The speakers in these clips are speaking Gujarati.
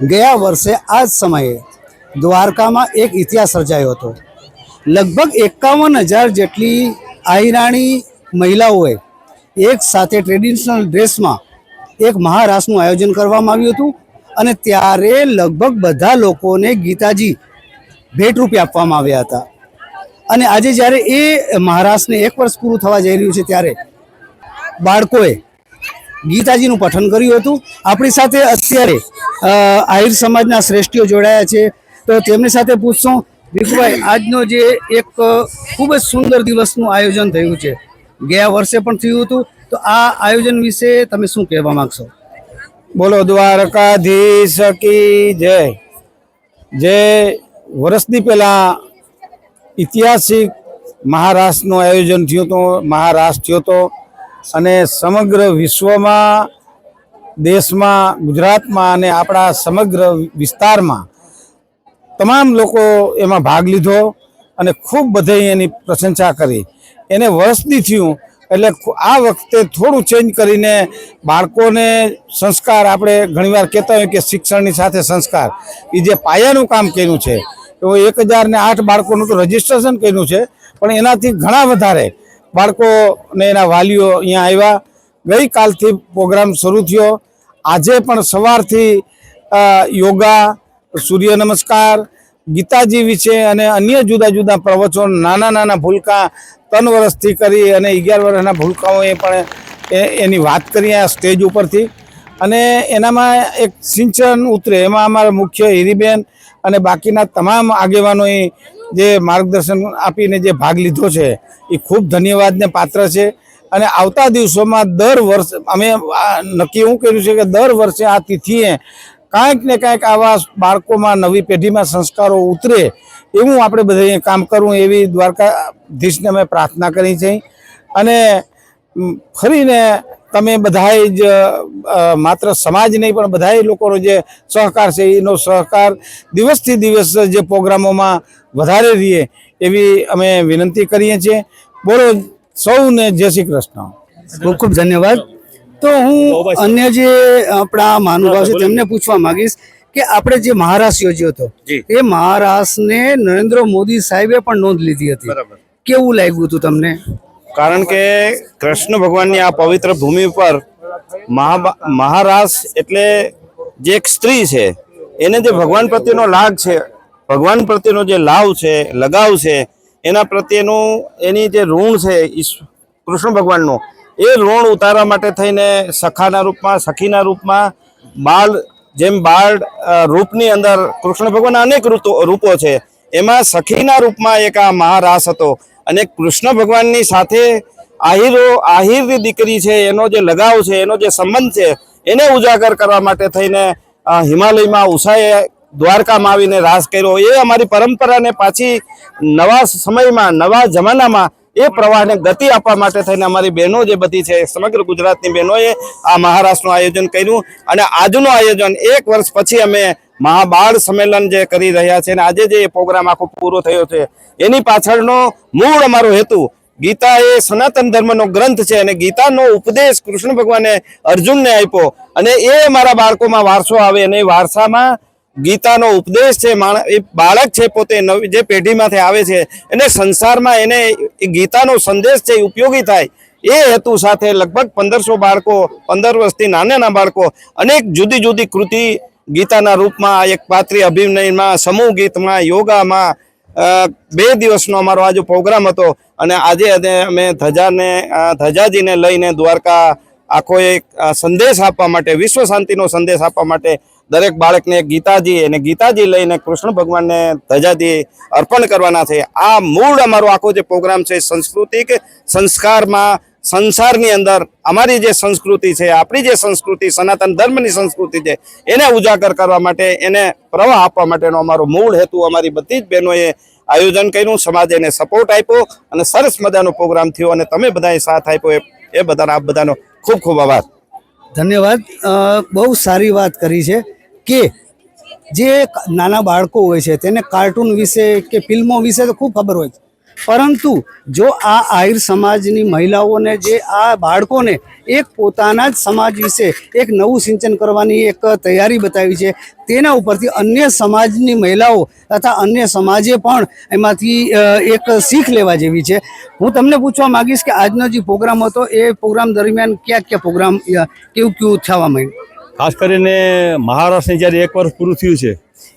ગયા વર્ષે આ જ સમયે દ્વારકામાં એક ઇતિહાસ સર્જાયો હતો. લગભગ એકાવન હજાર જેટલી આહિરાણી મહિલાઓએ એક સાથે ટ્રેડિશનલ ડ્રેસમાં એક મહારાસનું આયોજન કરવામાં આવ્યું હતું અને ત્યારે લગભગ બધા લોકોને ગીતાજી ભેટરૂપે આપવામાં આવ્યા હતા. અને આજે જ્યારે એ મહારાષ્ટ્રને એક વર્ષ પૂરું થવા જઈ રહ્યું છે ત્યારે બાળકોએ ગીતાજીનું પઠન કર્યું હતું. આપણી સાથે અત્યારે આહિર સમાજના શ્રેષ્ઠીઓ જોડાયા છે. તો તેમની સાથે પૂછશું ભીખુભાઈ આજનો જે એક ખૂબ જ સુંદર દિવસનું આયોજન થયું છે. ગયા વર્ષે પણ થયું હતું. તો આ આયોજન વિશે તમે શું કહેવા માંગશો? બોલો, દ્વારકાધીશ કી જય. જે વર્ષની પહેલા ઐતિહાસિક મહારાષ્ટ્રનું આયોજન થયું હતું, મહારાષ્ટ્ર થયો હતો. અને સમગ્ર વિશ્વમાં દેશમાં, ગુજરાતમાં અને આપણા સમગ્ર વિસ્તારમાં તમામ લોકો એમાં ભાગ લીધો અને ખૂબ બધે એની પ્રશંસા કરી. એને વર્ષથી થયું એટલે આ વખતે થોડું ચેન્જ કરીને બાળકોને સંસ્કાર આપણે ઘણીવાર કહેતા હોઈએ કે શિક્ષણની સાથે સંસ્કાર. એ જે પાયાનું કામ કર્યું છે, તો એક હજાર ને આઠ બાળકોનું તો રજીસ્ટ્રેશન કર્યું છે, પણ એનાથી ઘણા વધારે બાળકો ને એના વાલીઓ અહીંયા આવ્યા ગઈકાલથી પ્રોગ્રામ શરૂ થયો. આજે પણ સવારથી યોગા, સૂર્ય નમસ્કાર, ગીતાજી વિશે અને અન્ય જુદા જુદા પ્રવચનો નાના નાના ભૂલકા ત્રણ વર્ષથી કરી અને અગિયાર વર્ષના ભૂલકાઓએ પણ એની વાત કરી આ સ્ટેજ ઉપરથી. અને એનામાં એક સિંચન ઉતરે, એમાં અમારા મુખ્ય હિરીબેન અને બાકીના તમામ આગેવાનોએ જે માર્ગદર્શન આપીને જે ભાગ લીધો છે, એ ખૂબ ધન્યવાદને પાત્ર છે. અને આવતા દિવસોમાં દર વર્ષ, અમે નક્કી એવું કર્યું છે કે દર વર્ષે આ તિથિએ કાંઈક ને કાંઈક આવા બાળકોમાં નવી પેઢીમાં સંસ્કારો ઉતરે એવું આપણે બધા કામ કરવું એવી દ્વારકાધીશને અમે પ્રાર્થના કરી છે. અને ફરીને તમે બધાએ જ માત્ર સમાજ નહીં પણ બધાએ લોકોનો જે સહકાર છે એનો સહકાર દિવસથી દિવસ જે પ્રોગ્રામોમાં વધારે રહીએ એવી અમે વિનંતી કરીએ છીએ. બોલો સૌને જય શ્રી કૃષ્ણ. ખૂબ ખૂબ ધન્યવાદ. તો હું અન્ય જે આપણા મહાનુભાવ છે તેમને પૂછવા માંગીશ કે આપણે જે મહારાષ્ટ્ર યોજ્યો હતો એ મહારાષ્ટ્રને નરેન્દ્ર મોદી સાહેબે પણ નોંધ લીધી હતી. કેવું લાગ્યું હતું તમને? કારણ કે કૃષ્ણ ભગવાનની આ પવિત્ર ભૂમિ પર મહા મહારાસ એટલે જે એક સ્ત્રી છે એને જે ભગવાન પ્રત્યેનો લાગ છે ભગવાન પ્રત્યેનો જે લાવ છે લગાવ છે એના પ્રત્યેનું એની જે ઋણ છે કૃષ્ણ ભગવાનનું, એ ઋણ ઉતારવા માટે થઈને સખાના રૂપમાં, સખીના રૂપમાં, બાળ, જેમ બાળ રૂપની અંદર કૃષ્ણ ભગવાનના અનેક રૂપો છે, એમાં સખીના રૂપમાં એક આ મહારાસ હતો. અને કૃષ્ણ ભગવાનની સાથે આહિરો, આહિરની દીકરી છે, એનો જે લગાવ છે, એનો જે સંબંધ છે, એને ઉજાગર કરવા માટે થઈને હિમાલયમાં ઉષાએ દ્વારકામાં આવીને રાસ કર્યો. એ અમારી પરંપરાને પાછી નવા સમયમાં, નવા જમાનામાં એ પ્રવાહને ગતિ આપવા માટે થઈને અમારી બહેનો જે બધી છે, સમગ્ર ગુજરાતની બહેનોએ આ મહારાષ્ટ્રનું આયોજન કર્યું. અને આજનું આયોજન એક વર્ષ પછી અમે મહાબાળ સંમેલન જે કરી રહ્યા છે અને આજે જે પ્રોગ્રામ આખો પૂરો થયો છે, એની પાછળનો મૂળ અમારો હેતુ ગીતા એ સનાતન ધર્મનો ગ્રંથ છે અને ગીતાનો ઉપદેશ કૃષ્ણ ભગવાને અર્જુનને આપ્યો. અને એ મારા બાળકોમાં વારસો આવે અને વારસામાં ગીતાનો ઉપદેશ છે એ બાળક છે પોતે નવી, જે પેઢીમાંથી આવે છે, એને સંસારમાં એને ગીતાનો સંદેશ છે ઉપયોગી થાય. એ હેતુ સાથે લગભગ પંદરસો બાળકો, પંદર વર્ષથી નાના બાળકો, અનેક જુદી જુદી કૃતિ ગીતાના રૂપમાં એક પાત્રી અભિનયમાં, સમૂહ ગીતમાં, યોગામાં બે દિવસનો અમારો આજે પ્રોગ્રામ હતો અને આજે અમે ધજાને ધજાજીને લઈને દ્વારકા આખો એક સંદેશ આપવા માટે, વિશ્વ શાંતિનો સંદેશ આપવા માટે દરેક બાળકને ગીતાજી અને ગીતાજી લઈને કૃષ્ણ ભગવાનને ધજાજી અર્પણ કરવાના છે. આ મૂળ અમારો આખો જે પ્રોગ્રામ છે, સંસ્કૃતિક સંસ્કારમાં, સંસારની અંદર અમારી જે સંસ્કૃતિ છે, આપણી જે સંસ્કૃતિ, સનાતન ધર્મની સંસ્કૃતિ છે, એને ઉજાગર કરવા માટે, એને પ્રવાહ આપવા માટેનો અમારો મૂળ હેતુ અમારી બધી જ બહેનોએ આયોજન કર્યું, સમાજે એને સપોર્ટ આપ્યો અને સરસ મજાનો પ્રોગ્રામ થયો અને તમે બધાએ સાથ આપ્યો. એ- એ બધાનો, આપ બધાનો ખૂબ ખૂબ આભાર. ધન્યવાદ. બહુ સારી વાત કરી છે. કે જે નાના બાળકો હોય છે, તેને કાર્ટૂન વિશે કે ફિલ્મો વિશે તો ખૂબ ખબર હોય છે. પરંતુ જો આ આહિર સમાજની મહિલાઓને જે આ બાળકોને એક પોતાના જ સમાજ વિશે એક નવું સિંચન કરવાની એક તૈયારી બતાવી છે, તેના ઉપરથી અન્ય સમાજની મહિલાઓ તથા અન્ય સમાજે પણ એમાંથી એક શીખ લેવા જેવી છે. હું તમને પૂછવા માંગીશ કે આજનો જે પ્રોગ્રામ હતો, એ પ્રોગ્રામ દરમિયાન ક્યાં ક્યાં પ્રોગ્રામ કેવું કેવું થવા માંડ્યું? ખાસ કરીને મહારાષ્ટ્રને જ્યારે એક વર્ષ પૂરું થયું છે,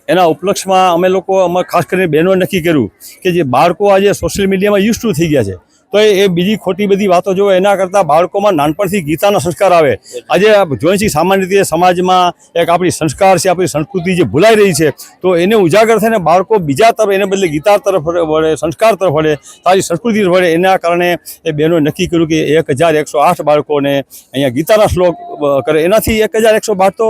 એના ઉપલક્ષમાં અમે લોકો અમે ખાસ કરીને બહેનોએ નક્કી કર્યું કે જે બાળકો આજે સોશિયલ મીડિયામાં યુઝ ટુ થઈ ગયા છે તો એ બીજી ખોટી બધી વાતો જો એના કરતાં બાળકોમાં નાનપણથી ગીતાનો સંસ્કાર આવે. આજે જોઈએ છીએ સામાન્ય રીતે સમાજમાં એક આપણી સંસ્કાર છે, આપણી સંસ્કૃતિ જે ભૂલાઈ રહી છે, તો એને ઉજાગર થઈને બાળકો બીજા તરફ, એને બદલે ગીતા તરફ વળે સંસ્કાર તરફ વળે, સારી સંસ્કૃતિ વળે, એના કારણે એ બહેનોએ નક્કી કર્યું કે એક હજાર એકસો આઠ બાળકોને અહીંયા ગીતાના શ્લોક કરે. એનાથી એક હજાર એકસો બાર તો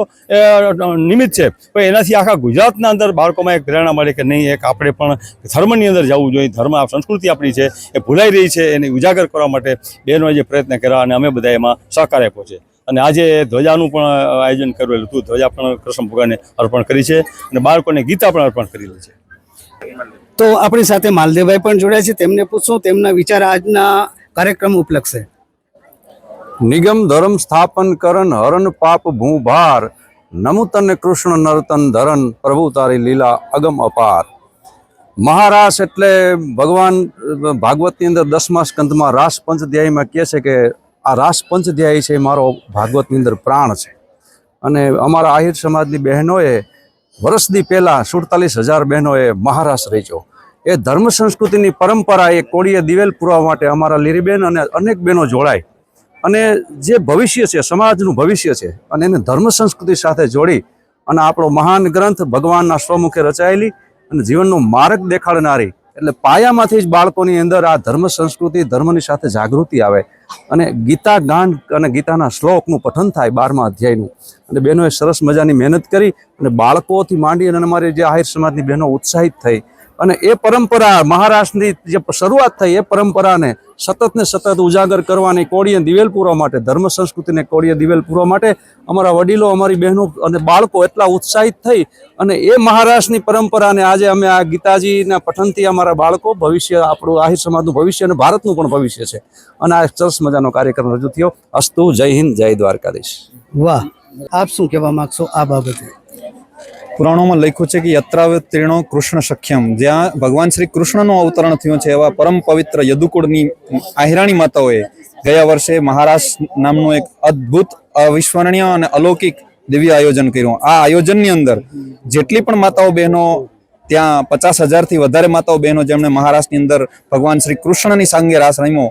નિમિત્ત છે. પણ એનાથી આખા ગુજરાતના અંદર બાળકોમાં એક પ્રેરણા મળે કે નહીં, એક આપણે પણ ધર્મની અંદર જવું જોઈએ. ધર્મ સંસ્કૃતિ આપણી છે, એ ભૂલાઈ રહી છે એને ઉજાગર કરવા માટે બહેનોએ જે પ્રયત્ન કર્યા અને અમે બધા એમાં સહકાર આપ્યો છે. અને આજે ધ્વજાનું પણ આયોજન કરેલું હતું. ધ્વજા પણ કૃષ્ણ ભગવાને અર્પણ કરી છે અને બાળકોને ગીતા પણ અર્પણ કરેલી છે. તો આપણી સાથે માલદેવભાઈ પણ જોડ્યા છે. તેમને પૂછશું તેમના વિચાર આજના કાર્યક્રમ ઉપલક્ષે. નિગમ ધર્મ સ્થાપન કરન હરણ પાપ ભૂભાર ભાર નમુતન કૃષ્ણ નર્તન ધરન પ્રભુ તારી લીલા અગમ અપાર. મહારાસ એટલે ભગવાન ભાગવતની અંદર દસમા સ્કંદમાં રાસ પંચધ્યાયમાં કહે છે કે આ રાસ પંચધ્યાય છે મારો ભાગવતની અંદર પ્રાણ છે. અને અમારા આહિર સમાજની બહેનોએ વર્ષની પહેલાં સુડતાલીસ હજાર બહેનોએ મહારાસ રચ્યો. એ ધર્મ સંસ્કૃતિની પરંપરા એ કોળીએ દિવેલ પૂરવા માટે અમારા લીરીબેન અને અનેક બહેનો જોડાય. અને જે ભવિષ્ય છે, સમાજનું ભવિષ્ય છે, અને એને ધર્મ સંસ્કૃતિ સાથે જોડી અને આપણો મહાન ગ્રંથ ભગવાનના સ્વમુખે રચાયેલી અને જીવનનો માર્ગ દેખાડનારી, એટલે પાયામાંથી જ બાળકોની અંદર આ ધર્મ સંસ્કૃતિ, ધર્મની સાથે જાગૃતિ આવે. અને ગીતા ગાન અને ગીતાના શ્લોકનું પઠન થાય બારમા અધ્યાયનું. અને બહેનોએ સરસ મજાની મહેનત કરી અને બાળકોથી માંડી અને અમારી જે આહિર સમાજની બહેનો ઉત્સાહિત થઈ. અને એ પરંપરા મહારાષ્ટ્રની જે શરૂઆત થઈ એ પરંપરાને સતત ને સતત ઉજાગર કરવાની કોળીએ દિવેલ પૂરવા માટે, ધર્મ સંસ્કૃતિને કોળીએ દિવેલ પૂરવા માટે અમારા વડીલો, અમારી બહેનો અને બાળકો એટલા ઉત્સાહિત થઈ અને એ મહારાષ્ટ્રની પરંપરાને આજે અમે આ ગીતાજીના પઠનથી અમારા બાળકો ભવિષ્ય, આપણું આહિર સમાજનું ભવિષ્ય અને ભારતનું પણ ભવિષ્ય છે. અને આ સરસ મજાનો કાર્યક્રમ રજૂ થયો. અસ્તુ, જય હિન્દ, જય દ્વારકાધીશ. વાહ. આપ શું કહેવા માંગશો આ બાબતે? પુરાણોમાં લખ્યું છે કે યત્રાવતીર્ણો કૃષ્ણ સખ્યમ. જ્યાં ભગવાન શ્રી કૃષ્ણનું અવતરણ થયું છે એવા પરમ પવિત્ર યદુકુળની આહિરાણી માતાઓએ ગયા વર્ષે મહારાષ્ટ્ર નામનું એક અદ્ભુત, અવિસ્મરણીય અને અલૌકિક દિવ્ય આયોજન કર્યું. આ આયોજનની અંદર જેટલી પણ માતાઓ બહેનો ત્યાં પચાસ હજારથી વધારે માતાઓ બહેનો જેમણે મહારાષ્ટ્રની અંદર ભગવાન શ્રી કૃષ્ણની સાંગે રાસ રમ્યો,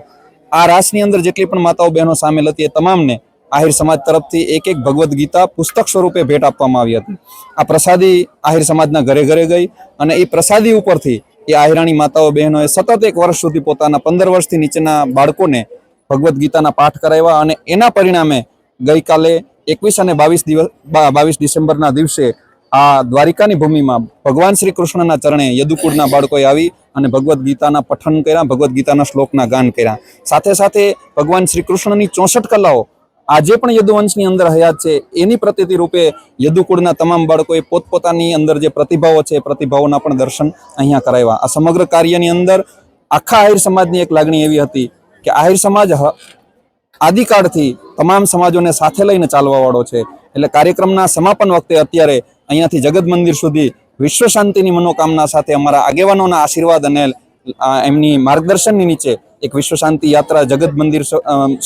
આ રાસની અંદર જેટલી પણ માતાઓ બહેનો સામેલ હતી એ તમામને આહિર સમાજ તરફથી એક એક ભગવદ્ ગીતા પુસ્તક સ્વરૂપે ભેટ આપવામાં આવી હતી. આ પ્રસાદી આહિર સમાજના ઘરે ઘરે ગઈ અને એ પ્રસાદી ઉપરથી એ આહિરાણી માતાઓ બહેનોએ સતત એક વર્ષ સુધી પોતાના પંદર વર્ષથી નીચેના બાળકોને ભગવદ્ ગીતાના પાઠ કરાવ્યા અને એના પરિણામે ગઈકાલે એકવીસ અને બાવીસ દિવસ બાવીસ ડિસેમ્બરના દિવસે આ દ્વારિકાની ભૂમિમાં ભગવાન શ્રી કૃષ્ણના ચરણે યદુકુળના બાળકોએ આવી અને ભગવદ્ ગીતાના પઠન કર્યા, ભગવદ્ ગીતાના શ્લોકના ગાન કર્યા. સાથે સાથે ભગવાન શ્રી કૃષ્ણની ચોસઠ કલાઓ આજે પણ યદુવંશની અંદર હયાત છે, એની પ્રતિતિ રૂપે યદુકુળના તમામ બાળકોએ પોતપોતાની અંદર જે પ્રતિભાવો છે પ્રતિભાવોના પણ દર્શન અહીંયા કરાવ્યા. આ સમગ્ર કાર્યની અંદર આખા આહિર સમાજની એક લાગણી એવી હતી કે આહિર સમાજ આદિકાળથી તમામ સમાજોને સાથે લઈને ચાલવાવાળો છે. એટલે કાર્યક્રમના સમાપન વખતે અત્યારે અહીંયાથી જગત મંદિર સુધી વિશ્વ શાંતિની મનોકામના સાથે અમારા આગેવાનોના આશીર્વાદ અને એમની માર્ગદર્શનની નીચે એક વિશ્વ શાંતિ યાત્રા જગત મંદિર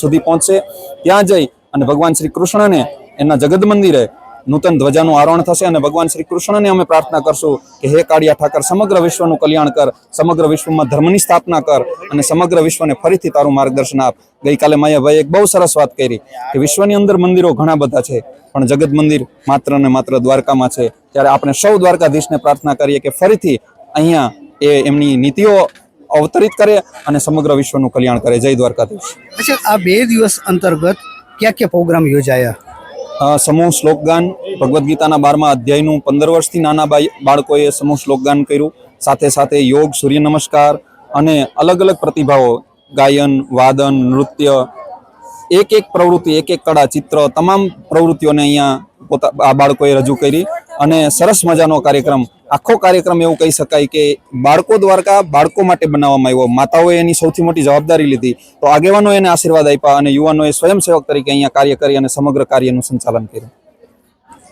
સુધી પહોંચશે. ત્યાં જઈ અને ભગવાન શ્રી કૃષ્ણને એના જગત મંદિરે નૂતન ધ્વજાનું આરોહણ થશે અને ભગવાન શ્રી કૃષ્ણને અમે પ્રાર્થના કરશું કે હે કાળિયા ઠાકર, સમગ્ર વિશ્વનું કલ્યાણ કર, સમગ્ર વિશ્વમાં ધર્મની સ્થાપના કર અને સમગ્ર વિશ્વને ફરીથી તારું માર્ગદર્શન આપ. ગઈકાલે માયાભાઈ એક બહુ સરસ વાત કરી કે વિશ્વની અંદર મંદિરો ઘણા બધા છે, પણ જગત મંદિર માત્ર ને માત્ર દ્વારકામાં છે. ત્યારે આપણે સૌ દ્વારકાધીશને પ્રાર્થના કરીએ કે ફરીથી અહીંયા એ એમની નીતિઓ અવતરિત કરે અને સમગ્ર વિશ્વનું કલ્યાણ કરે. જય દ્વારકાધીશ. અચ્છા આ બે દિવસ અંતર્ગત ક્યાં ક્યાં પ્રોગ્રામ યોજાયા? સમૂહ શ્લોકગાન ભગવદ્ ગીતાના બારમા અધ્યાયનું પંદર વર્ષથી નાના બાળકોએ સમૂહ શ્લોકગાન કર્યું. સાથે સાથે યોગ સૂર્ય નમસ્કાર અને અલગ અલગ પ્રતિભાઓ ગાયન વાદન નૃત્ય એક એક પ્રવૃત્તિ એક એક કળા ચિત્ર તમામ પ્રવૃત્તિઓને અહીંયા પોતા આ બાળકોએ રજૂ કરી અને સરસ મજાનો કાર્યક્રમ, આખો કાર્યક્રમ એવું કહી શકાય કે બાળકો દ્વારકા બાળકો માટે બનાવવામાં આવ્યો. માતાઓએ એની સૌથી મોટી જવાબદારી લીધી. તો આગેવાનો એને આશીર્વાદ આપ્યા અને યુવાનોએ સ્વયંસેવક તરીકે અહીંયા કાર્ય કરી અને સમગ્ર કાર્યનું સંચાલન કર્યું.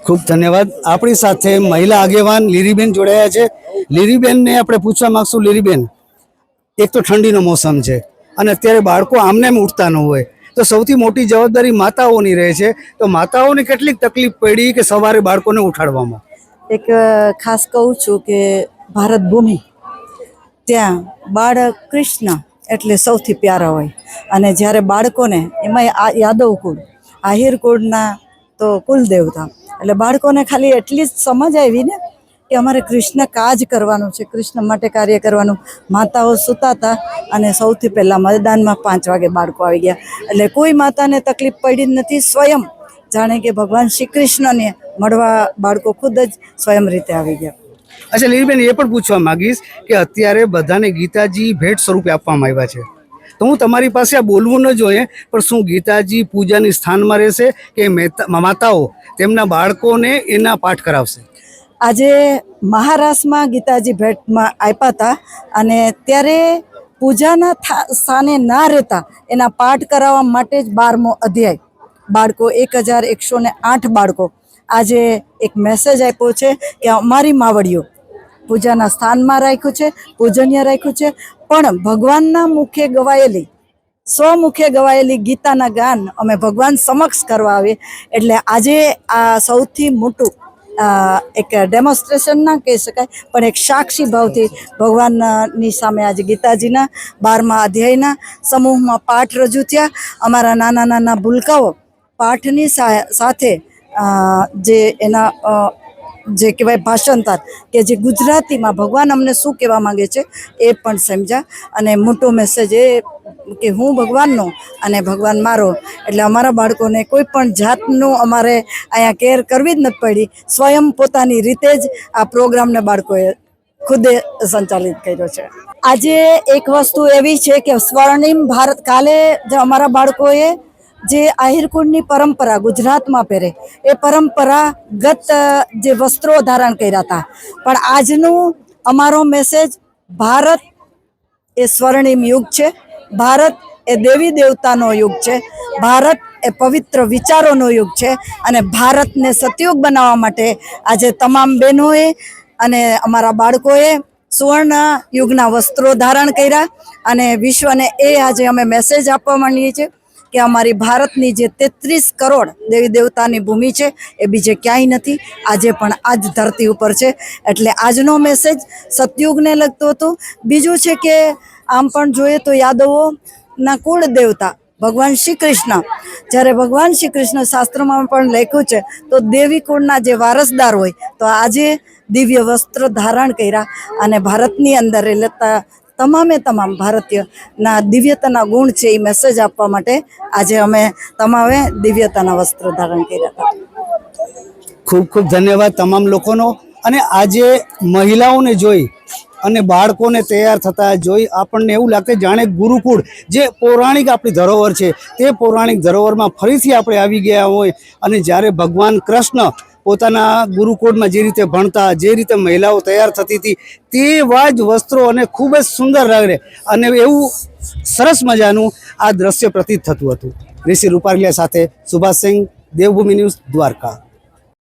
ખૂબ ધન્યવાદ. આપણી સાથે મહિલા આગેવાન લીરીબેન જોડાયા છે. લીરીબેનને આપણે પૂછવા માંગશું લીરીબેન એક તો ઠંડીનો મોસમ છે અને અત્યારે બાળકો આમને ઉઠતા ન હોય. તો સૌથી મોટી જવાબદારી માતાઓની રહે છે. તો માતાઓને કેટલીક તકલીફ પડી કે સવારે બાળકોને ઉઠાડવામાં? એક ખાસ કહું છું કે ભારત ભૂમિ, ત્યાં બાળક કૃષ્ણ એટલે સૌથી પ્યારા હોય. અને જ્યારે બાળકોને, એમાંય આ યાદવ કુળ, આહિર કુળના તો કુલ દેવતા એટલે બાળકોને ખાલી એટલી જ સમજ આવી ને કે અમારે કૃષ્ણ કાજ કરવાનું છે, કૃષ્ણ માટે કાર્ય કરવાનું. માતાઓ સૂતા હતા અને સૌથી પહેલાં મતદાનમાં પાંચ વાગે બાળકો આવી ગયા. એટલે કોઈ માતાને તકલીફ પડી નથી, સ્વયં જાણે કે ભગવાન શ્રી કૃષ્ણને મળવા બાળકો ખુદ જ સ્વયં રીતે આવી ગયા. અચ્છા લીલીબેન એ પણ પૂછવા માંગીશ કે અત્યારે બધાને ગીતાજી ભેટ સ્વરૂપે આપવામાં આવ્યા છે. તો હું તમારી પાસે આ બોલવું ન જોઈએ, પણ શું ગીતાજી પૂજાની સ્થાનમાં રહેશે કે માતાઓ તેમના બાળકોને એના પાઠ કરાવશે? આજે મહારાષ્ટ્રમાં ગીતાજી ભેટમાં આપ્યા હતા અને ત્યારે પૂજાના સ્થાને ના રહેતા એના પાઠ કરાવવા માટે જ બારમો અધ્યાય. બાળકો, એક હજાર એકસો ને આઠ બાળકો, આજે એક મેસેજ આપ્યો છે કે અમારી માવડીઓ પૂજાના સ્થાનમાં રાખ્યું છે, પૂજનીય રાખ્યું છે, પણ ભગવાનના મુખે ગવાયેલી સ્વમુખે ગવાયેલી ગીતાના ગાન અમે ભગવાન સમક્ષ કરવા આવીએ એટલે આજે આ સૌથી મોટું એક ડેમોન્સ્ટ્રેશન ના કહી શકાય, પણ એક સાક્ષી ભાવથી ભગવાનની સામે આજે ગીતાજીના બારમા અધ્યાયના સમૂહમાં પાઠ રજૂ થયા. અમારા નાના નાના ભૂલકાઓ પાઠની સાથે જે એના જે કહેવાય ભાષાંતર કે જે ગુજરાતીમાં ભગવાન અમને શું કહેવા માંગે છે એ પણ સમજ્યા અને મોટો મેસેજ એ કે હું ભગવાનનો અને ભગવાન મારો. એટલે અમારા બાળકોને કોઈ પણ જાતનું અમારે અહીંયા કેર કરવી જ નથી પડી. સ્વયં પોતાની રીતે જ આ પ્રોગ્રામને બાળકોએ ખુદે સંચાલિત કર્યો છે. આજે એક વસ્તુ એવી છે કે સ્વર્ણિમ ભારત કાલે જે અમારા બાળકોએ જે આહિરકુંડની પરંપરા ગુજરાતમાં પહેરે, એ પરંપરાગત જે વસ્ત્રો ધારણ કર્યા હતા. પણ આજનું અમારો મેસેજ ભારત એ સ્વર્ણિમ યુગ છે, ભારત એ દેવી દેવતાનો યુગ છે, ભારત એ પવિત્ર વિચારોનો યુગ છે, અને ભારતને સતયુગ બનાવવા માટે આજે તમામ બહેનોએ અને અમારા બાળકોએ સુવર્ણ યુગના વસ્ત્રો ધારણ કર્યા, અને વિશ્વને એ આજે અમે મેસેજ આપવા માંડીએ છીએ. કે અમારી ભારતની જે તેત્રીસ કરોડ દેવી દેવતાની ભૂમિ છે એ બીજે ક્યાંય નથી, આજે પણ આ જ ધરતી ઉપર છે. એટલે આજનો મેસેજ સતયુગને લગતો હતો. બીજું છે કે આમ પણ જોઈએ તો યાદવોના કુળ દેવતા ભગવાન શ્રી કૃષ્ણ જ્યારે ભગવાન શ્રી કૃષ્ણ શાસ્ત્રમાં પણ લખ્યું છે, તો દેવી કુળના જે વારસદાર હોય, તો આજે દિવ્ય વસ્ત્ર ધારણ કર્યા અને ભારતની અંદર રહેતા તમામે તમામ ભારતીયના દિવ્યતાના ગુણ છે એ મેસેજ આપવા માટે આજે અમે તમામે દિવ્યતાના વસ્ત્ર ધારણ કર્યા હતા. ખૂબ ખૂબ ધન્યવાદ તમામ લોકોનો. અને આજે મહિલાઓને જોઈ અને બાળકોને તૈયાર થતા જોઈ આપણને એવું લાગે જાણે ગુરુકુળ જે પૌરાણિક આપણી ધરોહર છે તે પૌરાણિક ધરોહરમાં ફરીથી આપણે આવી ગયા હોય અને જ્યારે ભગવાન કૃષ્ણ પોતાના ગુરુકુળમાં જે રીતે ભણતા, જે રીતે મહિલાઓ તૈયાર થતી હતી તેવા જ વસ્ત્રો અને ખૂબ જ સુંદર લાગે. અને એવું સરસ મજાનું આ દ્રશ્ય પ્રતીત થતું હતું. ઋષિ રૂપાલિયા સાથે સુભાષસિંહ, દેવભૂમિ ન્યૂઝ દ્વારકા.